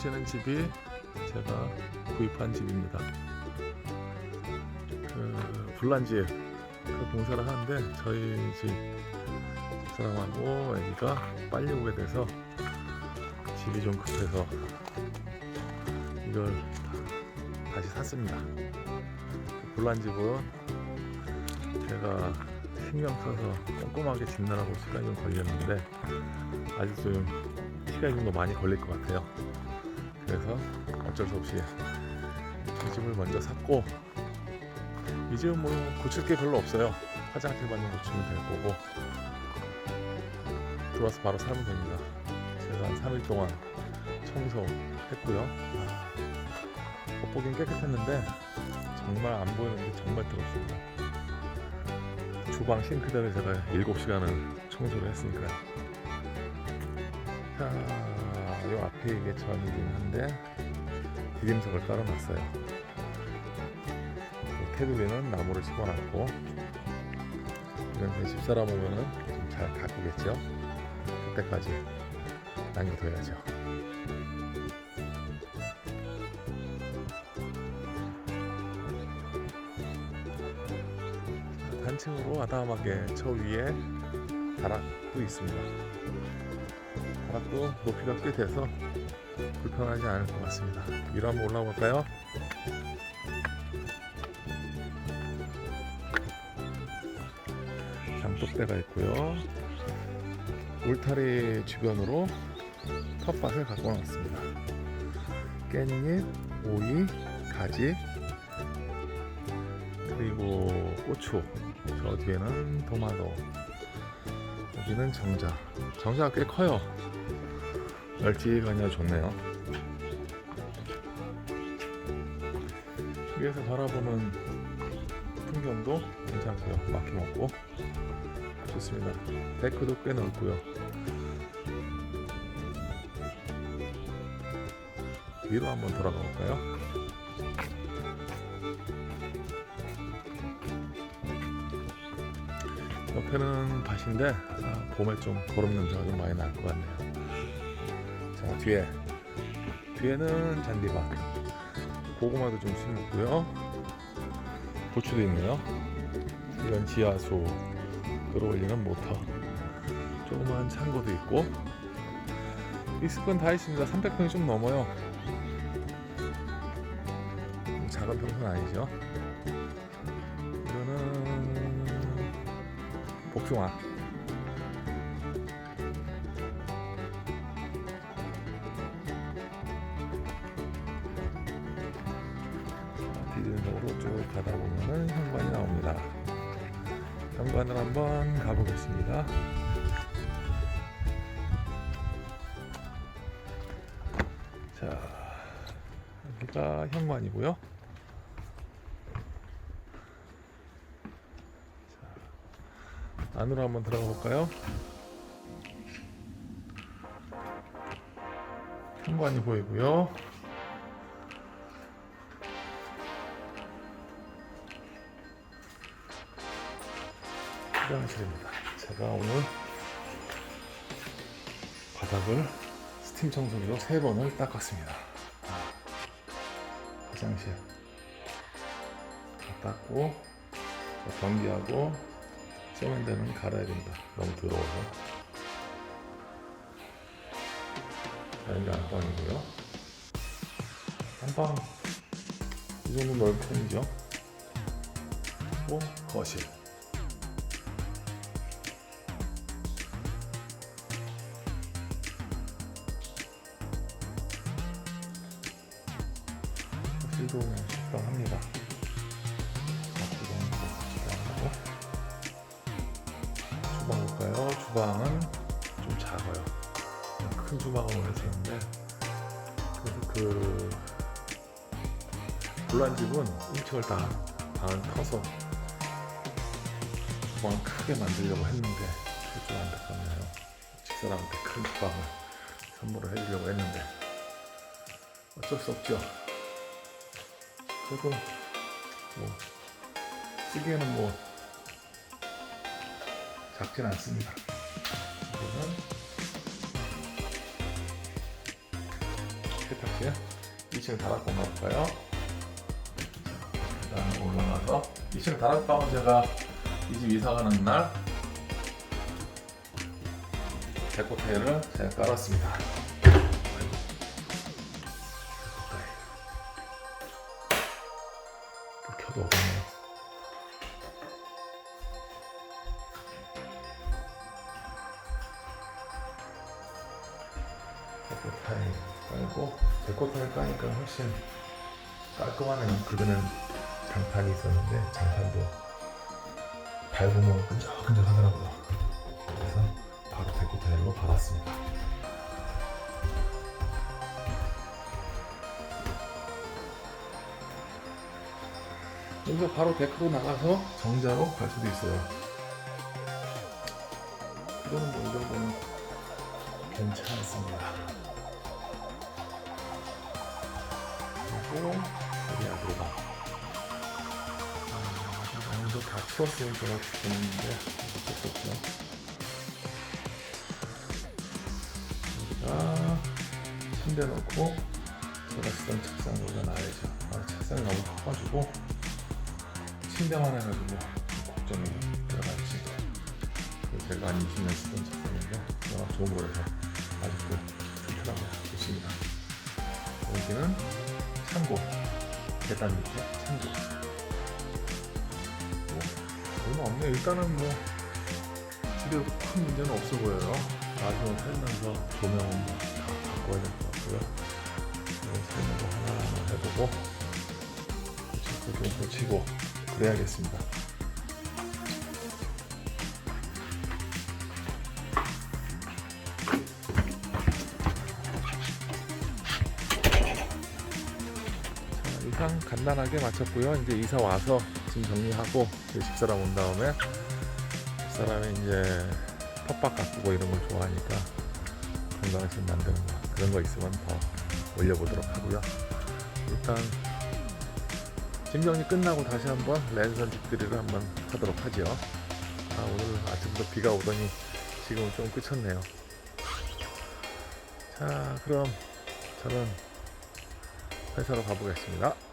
보시는 집이 제가 구입한 집입니다. 그 불난집 그 봉사를 하는데 저희 집 사람하고 애기가 빨리 오게 돼서 집이 좀 급해서 이걸 다시 샀습니다. 불난 집은 제가 신경 써서 꼼꼼하게 짓느라고 시간이 좀 걸렸는데 아직 좀 시간이 좀 더 많이 걸릴 것 같아요. 그래서 어쩔 수 없이 이 집을 먼저 샀고 이 집은 뭐 고칠 게 별로 없어요. 화장실만 고치면 될 거고 들어와서 바로 살면 됩니다. 제가 한 3일 동안 청소했고요. 겉보긴 깨끗했는데 정말 안 보이는 게 정말 뜨겁습니다. 주방 싱크대를 제가 7시간을 청소를 했으니까요. 자, 요 앞에 이게 전이긴 한데 디딤석을 깔아놨어요. 그 테두리는 나무를 집어놨고 이런 제 집사람 오면은 좀 잘 가꾸겠죠. 그때까지 남겨둬야죠. 단층으로 아담하게 저 위에 다락도 있습니다. 다락도 높이가 꽤 돼서 불편하지 않을 것 같습니다. 위로 한번 올라볼까요? 장독대가 있고요. 울타리 주변으로 텃밭을 갖고 놨습니다. 깻잎, 오이, 가지, 그리고 고추, 저 뒤에는 도마도, 여기는 정자. 정자가 꽤 커요. 널찍하니 좋네요. 위에서 바라보는 풍경도 괜찮고요. 막힘없고 좋습니다. 데크도 꽤 넓고요. 위로 한번 돌아가 볼까요? 옆에는 밭인데 아, 봄에 좀 거름 냄새가 좀 많이 날 것 같네요. 자 뒤에. 뒤에는 잔디밭. 고구마도 좀 심었고요. 고추도 있네요. 이건 지하수. 끌어올리는 모터. 조그만 창고도 있고. 있을 건 다 있습니다. 300평이 좀 넘어요. 작은 평수는 아니죠? 이거는 복숭아 뒤쪽으로 쭉 가다 보면은 현관이 나옵니다. 현관을 한번 가보겠습니다. 자, 여기가 현관이고요. 안으로 한번 들어가 볼까요? 현관이 보이고요. 화장실입니다. 제가 오늘 바닥을 스팀 청소기로 세 번을 닦았습니다. 아, 화장실 다 닦고 저 변기하고 세면대는 갈아야 됩니다. 너무 더러워서. 자, 여기 안방이고요. 안방 이 정도 넓은 편이죠. 그리고 거실. 실도 그냥 적당합니다. 큰 주방을 원했었는데 그래서 그 불난 집은 1층을 다 방을 터서 주방을 크게 만들려고 했는데 좀 안타깝네요. 집사람한테 큰 주방을 선물을 해주려고 했는데 어쩔 수 없죠. 그래도 뭐 쓰기에는 뭐 작진 않습니다. 세탁실 2층 다락방 가볼까요? 올라가서 2층 다락방은 제가 이 집 이사 가는 날 데코 타일을 제가 깔았습니다. 데코 타일 깔고 데코 타일 까니까 훨씬 깔끔하네요. 그전엔 장판이 있었는데 장판도 밟으면 끈적끈적 하더라고요. 그래서 바로 데코 타일로 받았습니다. 여기서 바로 데크로 나가서 정자로 갈 수도 있어요. 이거는 뭐이 정도는 괜찮습니다. 그리고 우리 아들가 아, 오늘도 다 추웠으니까 죽겠는데 어쩔 수 없죠. 여기가 침대 넣고 제가 쓰던 책상 여기다 놔야죠. 아, 책상이 너무 커가지고 침대만 해가지고 걱정이 들어가지. 그리고 제가 한 20년 쓰던 책상인데 좋은 거라서 아직도 튼튼하고 좋습니다. 여기는 창고 계단 밑에 창고. 뭐 얼마 없네 일단은 뭐 집에 큰 문제는 없어 보여요. 나중에 살면서 조명은 뭐다 바꿔야 될 것 같고요. 네, 설명도 하나하나 해보고 고칠 거좀 고치고 그래야겠습니다 자, 이상 간단하게 마쳤고요. 이제 이사 와서 짐 정리하고 집사람 온 다음에 집사람이 이제 텃밭 가꾸고 이런 걸 좋아하니까 건강식 만드는 거 그런 거 있으면 더 올려보도록 하고요. 일단 짐 정리 끝나고 다시 한번 랜선 집들이를 한번 하도록 하죠. 아, 오늘 아침부터 비가 오더니 지금은 좀 그쳤네요. 자, 그럼 저는 회사로 가보겠습니다.